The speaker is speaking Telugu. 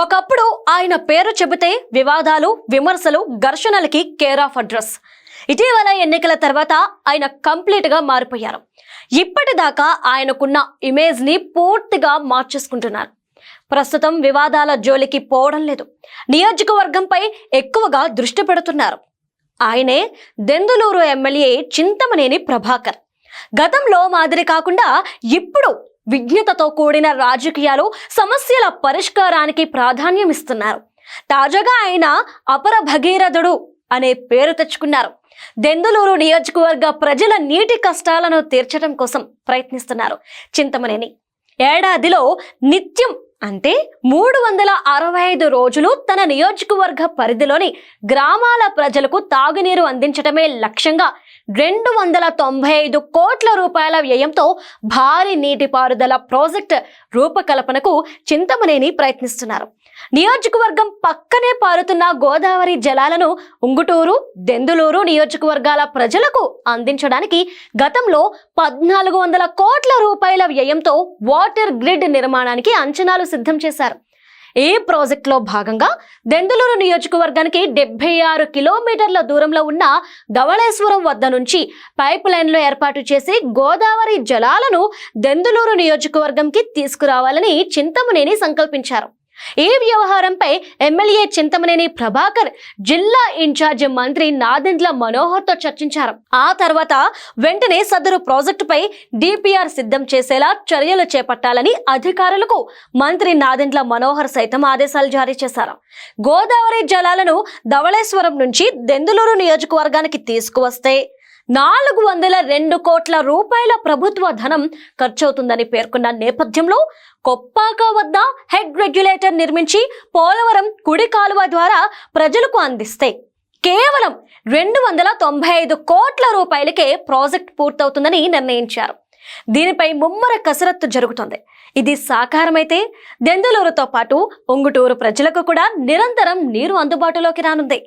ఒకప్పుడు ఆయన పేరు చెబితే వివాదాలు విమర్శలు ఘర్షణలకి కేర్ ఆఫ్ అడ్రస్. ఇటీవల ఎన్నికల తర్వాత ఆయన కంప్లీట్గా మారిపోయారు. ఇప్పటిదాకా ఆయనకున్న ఇమేజ్ని పూర్తిగా మార్చేసుకుంటున్నారు. ప్రస్తుతం వివాదాల జోలికి పోవడం లేదు. నియోజకవర్గంపై ఎక్కువగా దృష్టి పెడుతున్నారు. ఆయనే దెందులూరు ఎమ్మెల్యే చింతమనేని ప్రభాకర్. గతంలో మాదిరి కాకుండా ఇప్పుడు విజ్ఞతతో కూడిన రాజకీయాలు సమస్యల పరిష్కారానికి ప్రాధాన్యం ఇస్తున్నారు. తాజాగా ఆయన అపర భగీరథుడు అనే పేరు తెచ్చుకున్నారు. దెందులూరు నియోజకవర్గ ప్రజల నీటి కష్టాలను తీర్చడం కోసం ప్రయత్నిస్తున్నారు చింతమనేని. ఏడాదిలో నిత్యం అంటే మూడు వందల అరవై ఐదు రోజులు తన నియోజకవర్గ పరిధిలోని గ్రామాల ప్రజలకు తాగునీరు అందించడమే లక్ష్యంగా రెండు వందల తొంభై ఐదు కోట్ల రూపాయల వ్యయంతో భారీ నీటిపారుదల ప్రాజెక్ట్ రూపకల్పనకు చింతమనేని ప్రయత్నిస్తున్నారు. నియోజకవర్గం పక్కనే పారుతున్న గోదావరి జలాలను ఉంగుటూరు దెందులూరు నియోజకవర్గాల ప్రజలకు అందించడానికి గతంలో పద్నాలుగు వందల కోట్ల రూపాయల వ్యయంతో వాటర్ గ్రిడ్ నిర్మాణానికి అంచనాలు సిద్ధం చేశారు. ఈ ప్రాజెక్టులో భాగంగా దెందులూరు నియోజకవర్గానికి డెబ్బై ఆరు కిలోమీటర్ల దూరంలో ఉన్న ధవళేశ్వరం వద్ద నుంచి పైప్ లైన్లు ఏర్పాటు చేసి గోదావరి జలాలను దెందులూరు నియోజకవర్గంకి తీసుకురావాలని చింతమనేని సంకల్పించారు. ఈ వ్యవహారంపై ఎమ్మెల్యే చింతమనేని ప్రభాకర్ జిల్లా ఇన్ఛార్జ్ మంత్రి నాదెండ్ల మనోహర్తో చర్చించారు. ఆ తర్వాత వెంటనే సదరు ప్రాజెక్టుపై డిపిఆర్ సిద్ధం చేసేలా చర్యలు చేపట్టాలని అధికారులకు మంత్రి నాదెండ్ల మనోహర్ సైతం ఆదేశాలు జారీ చేశారు. గోదావరి జలాలను ధవళేశ్వరం నుంచి దెందులూరు నియోజకవర్గానికి తీసుకువస్తే నాలుగు వందల రెండు కోట్ల రూపాయల ప్రభుత్వ ధనం ఖర్చవుతుందని పేర్కొన్న నేపథ్యంలో కొప్పాక వద్ద హెడ్ రెగ్యులేటర్ నిర్మించి పోలవరం కుడి కాలువ ద్వారా ప్రజలకు అందిస్తే కేవలం రెండు వందల తొంభై ఐదు కోట్ల రూపాయలకే ప్రాజెక్ట్ పూర్తవుతుందని నిర్ణయించారు. దీనిపై ముమ్మర కసరత్తు జరుగుతుంది. ఇది సాకారమైతే దెందులూరుతో పాటు ఉంగుటూరు ప్రజలకు కూడా నిరంతరం నీరు అందుబాటులోకి రానుంది.